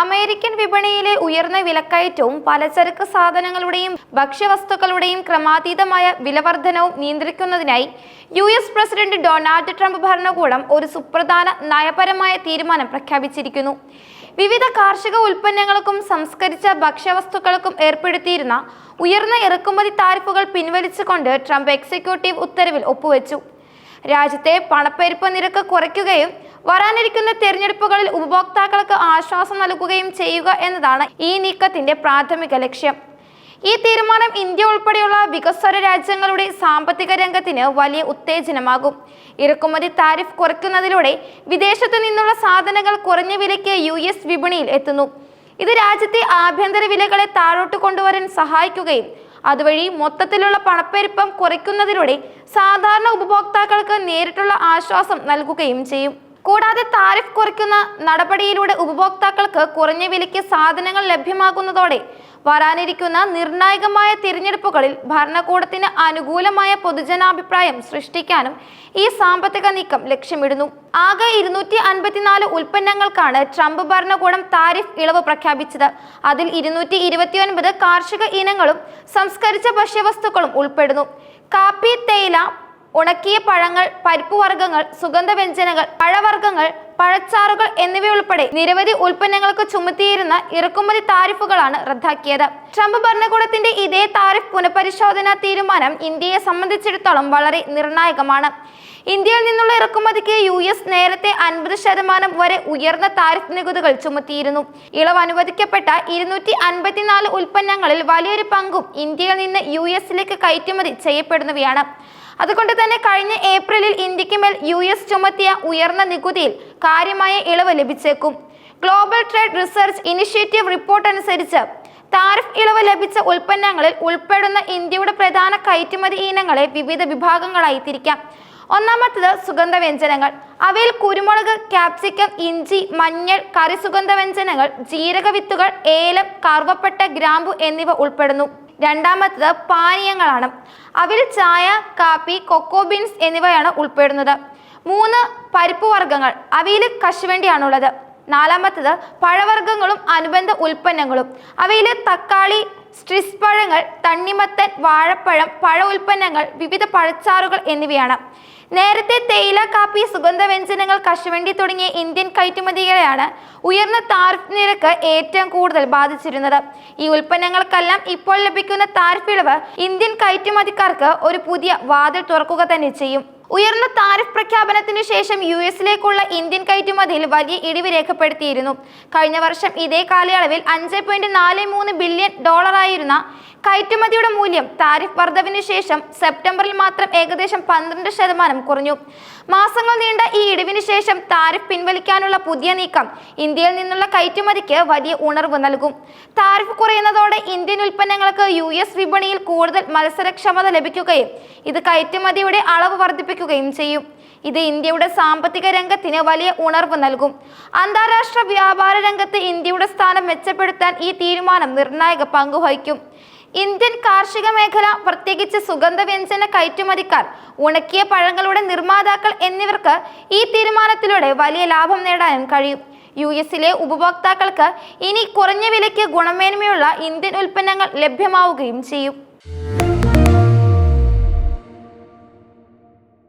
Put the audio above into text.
American വിപണിയിലെ ഉയർന്ന വിലക്കയറ്റവും പലചരക്ക് സാധനങ്ങളുടെയും ഭക്ഷ്യവസ്തുക്കളുടെയും ക്രമാതീതമായ വിലവർധനവും നിയന്ത്രിക്കുന്നതിനായി U S president Donald Trump ഭരണകൂടം ഒരു സുപ്രധാന നയപരമായ തീരുമാനം പ്രഖ്യാപിച്ചിരിക്കുന്നു. വിവിധ കാർഷിക ഉൽപ്പന്നങ്ങൾക്കും സംസ്കരിച്ച ഭക്ഷ്യവസ്തുക്കൾക്കും ഏർപ്പെടുത്തിയിരുന്ന ഉയർന്ന ഇറക്കുമതി താരിഫുകൾ പിൻവലിച്ചുകൊണ്ട് ട്രംപ് എക്സിക്യൂട്ടീവ് ഉത്തരവിൽ ഒപ്പുവെച്ചു. രാജ്യത്തെ പണപ്പെരുപ്പ നിരക്ക് കുറയ്ക്കുകയും വരാനിരിക്കുന്ന തെരഞ്ഞെടുപ്പുകളിൽ ഉപഭോക്താക്കൾക്ക് ആശ്വാസം നൽകുകയും ചെയ്യുക എന്നതാണ് ഈ നീക്കത്തിന്റെ പ്രാഥമിക ലക്ഷ്യം. ഈ തീരുമാനം ഇന്ത്യ ഉൾപ്പെടെയുള്ള വികസ്വര രാജ്യങ്ങളുടെ സാമ്പത്തിക രംഗത്തിന് വലിയ ഉത്തേജനമാകും. ഇറക്കുമതി താരിഫ് കുറയ്ക്കുന്നതിലൂടെ വിദേശത്തു നിന്നുള്ള സാധനങ്ങൾ കുറഞ്ഞ വിലയ്ക്ക് യു എസ് വിപണിയിൽ എത്തുന്നു. ഇത് രാജ്യത്തെ ആഭ്യന്തര വിലകളെ താഴോട്ട് കൊണ്ടുവരാൻ സഹായിക്കുകയും അതുവഴി മൊത്തത്തിലുള്ള പണപ്പെരുപ്പം കുറയ്ക്കുന്നതിലൂടെ സാധാരണ ഉപഭോക്താക്കൾക്ക് നേരിട്ടുള്ള ആശ്വാസം നൽകുകയും ചെയ്യും. കൂടാതെ താരിഫ് കുറയ്ക്കുന്ന നടപടിയിലൂടെ ഉപഭോക്താക്കൾക്ക് കുറഞ്ഞ വിലയ്ക്ക് സാധനങ്ങൾ ലഭ്യമാകുന്നതോടെ വരാനിരിക്കുന്ന നിർണായകമായ തിരഞ്ഞെടുപ്പുകളിൽ ഭരണകൂടത്തിന് അനുകൂലമായ പൊതുജനാഭിപ്രായം സൃഷ്ടിക്കാനും ഈ സാമ്പത്തിക നീക്കം ലക്ഷ്യമിടുന്നു. ആകെ ഇരുന്നൂറ്റി അൻപത്തിനാല് ഉൽപ്പന്നങ്ങൾക്കാണ് ട്രംപ് ഭരണകൂടം താരിഫ് ഇളവ് പ്രഖ്യാപിച്ചത്. അതിൽ ഇരുന്നൂറ്റി ഇരുപത്തിയൊൻപത് കാർഷിക ഇനങ്ങളും സംസ്കരിച്ച ഭക്ഷ്യവസ്തുക്കളും ഉൾപ്പെടുന്നു. കാപ്പി തേയില ഉണക്കിയ പഴങ്ങൾ പരിപ്പുവർഗങ്ങൾ സുഗന്ധവ്യഞ്ജനങ്ങൾ പഴവർഗങ്ങൾ പഴച്ചാറുകൾ എന്നിവയുൾപ്പെടെ നിരവധി ഉൽപ്പന്നങ്ങൾക്ക് ചുമത്തിയിരുന്ന ഇറക്കുമതി താരിഫുകളാണ് റദ്ദാക്കിയത്. ട്രംപ് ഭരണകൂടത്തിന്റെ ഇതേ താരിഫ് പുനഃപരിശോധനാ തീരുമാനം ഇന്ത്യയെ സംബന്ധിച്ചിടത്തോളം വളരെ നിർണായകമാണ്. ഇന്ത്യയിൽ നിന്നുള്ള ഇറക്കുമതിക്ക് യു എസ് നേരത്തെ അൻപത് ശതമാനം വരെ ഉയർന്ന താരിഫ് നികുതികൾ ചുമത്തിയിരുന്നു. ഇളവ് അനുവദിക്കപ്പെട്ട ഇരുന്നൂറ്റി അൻപത്തിനാല് ഉൽപ്പന്നങ്ങളിൽ വലിയൊരു പങ്കും ഇന്ത്യയിൽ നിന്ന് യു എസിലേക്ക് കയറ്റുമതി ചെയ്യപ്പെടുന്നവയാണ്. അതുകൊണ്ട് തന്നെ കഴിഞ്ഞ ഏപ്രിലിൽ ഇന്ത്യയ്ക്ക് മേൽ യു എസ് ചുമത്തിയ ഉയർന്ന നികുതിയിൽ കാര്യമായ ഇളവ് ലഭിച്ചേക്കും. Global trade research initiative report അനുസരിച്ച് താരിഫ് ഇളവ് ലഭിച്ച ഉൽപ്പന്നങ്ങളിൽ ഉൾപ്പെടുന്ന ഇന്ത്യയുടെ പ്രധാന കയറ്റുമതി ഇനങ്ങളെ വിവിധ വിഭാഗങ്ങളായി തിരിക്കാം. ഒന്നാമത്തത് സുഗന്ധവ്യഞ്ജനങ്ങൾ. അവയിൽ കുരുമുളക് ക്യാപ്സിക്കം ഇഞ്ചി മഞ്ഞൾ കറി സുഗന്ധവ്യഞ്ജനങ്ങൾ ജീരകവിത്തുകൾ ഏലം കറുവപ്പട്ട ഗ്രാമ്പു എന്നിവ ഉൾപ്പെടുന്നു. രണ്ടാമത്തത് പാനീയങ്ങളാണ്. അവയിൽ ചായ കാപ്പി കൊക്കോ ബീൻസ് എന്നിവയാണ് ഉൾപ്പെടുന്നത്. മൂന്ന് പരിപ്പ് വർഗങ്ങൾ. അവയിൽ കശുവണ്ടിയാണുള്ളത് നാലാമത്തത് പഴവർഗങ്ങളും അനുബന്ധ ഉൽപ്പന്നങ്ങളും. അവയിൽ തക്കാളി സ്ട്രിസ് പഴങ്ങൾ തണ്ണിമത്തൻ വാഴപ്പഴം പഴ ഉൽപ്പന്നങ്ങൾ വിവിധ പഴച്ചാറുകൾ എന്നിവയാണ്. നേരത്തെ തേയില കാപ്പി സുഗന്ധവ്യഞ്ജനങ്ങൾ കശുവണ്ടി തുടങ്ങിയ ഇന്ത്യൻ കയറ്റുമതികളെയാണ് ഉയർന്ന താരിഫ് നിരക്ക് ഏറ്റവും കൂടുതൽ ബാധിച്ചിരുന്നത്. ഈ ഉൽപ്പന്നങ്ങൾക്കെല്ലാം ഇപ്പോൾ ലഭിക്കുന്ന താരിഫ് ഇളവ് ഇന്ത്യൻ കയറ്റുമതിക്കാർക്ക് ഒരു പുതിയ വാതിൽ തുറക്കുക തന്നെ ചെയ്യും. ഉയർന്ന താരിഫ് പ്രഖ്യാപനത്തിന് ശേഷം യു എസിലേക്കുള്ള ഇന്ത്യൻ കയറ്റുമതിയിൽ വലിയ ഇടിവ് രേഖപ്പെടുത്തിയിരുന്നു. കഴിഞ്ഞ വർഷം ഇതേ കാലയളവിൽ അഞ്ച് പോയിന്റ് നാല് മൂന്ന് ബില്യൺ ഡോളറായിരുന്ന കയറ്റുമതിയുടെ മൂല്യം താരിഫ് വർധവിന് ശേഷം സെപ്റ്റംബറിൽ മാത്രം ഏകദേശം പന്ത്രണ്ട് ശതമാനം കുറഞ്ഞു. മാസങ്ങൾ നീണ്ട ഈ ശേഷം താരിഫ് പിൻവലിക്കാനുള്ള പുതിയ നീക്കം ഇന്ത്യയിൽ നിന്നുള്ള കയറ്റുമതിക്ക് വലിയ ഉണർവ് നൽകും. താരിഫ് കുറയുന്നതോടെ ഇന്ത്യൻ ഉൽപ്പന്നങ്ങൾക്ക് യു എസ് വിപണിയിൽ കൂടുതൽ മത്സരക്ഷമത ലഭിക്കുകയും ഇത് കയറ്റുമതിയുടെ അളവ് വർദ്ധിപ്പിക്കുകയും ചെയ്യും. ഇത് ഇന്ത്യയുടെ സാമ്പത്തിക രംഗത്തിന് വലിയ ഉണർവ് നൽകും. അന്താരാഷ്ട്ര വ്യാപാര രംഗത്ത് ഇന്ത്യയുടെ സ്ഥാനം മെച്ചപ്പെടുത്താൻ ഈ തീരുമാനം നിർണായക പങ്കുവഹിക്കും ഇന്ത്യൻ കാർഷിക മേഖല പ്രത്യേകിച്ച് സുഗന്ധവ്യഞ്ജന കയറ്റുമതിക്കാർ ഉണക്കിയ പഴങ്ങളുടെ നിർമ്മാതാക്കൾ എന്നിവർക്ക് ഈ തീരുമാനത്തിലൂടെ വലിയ ലാഭം നേടാനും കഴിയും. യു എസിലെ ഉപഭോക്താക്കൾക്ക് ഇനി കുറഞ്ഞ വിലയ്ക്ക് ഗുണമേന്മയുള്ള ഇന്ത്യൻ ഉൽപ്പന്നങ്ങൾ ലഭ്യമാവുകയും ചെയ്യും.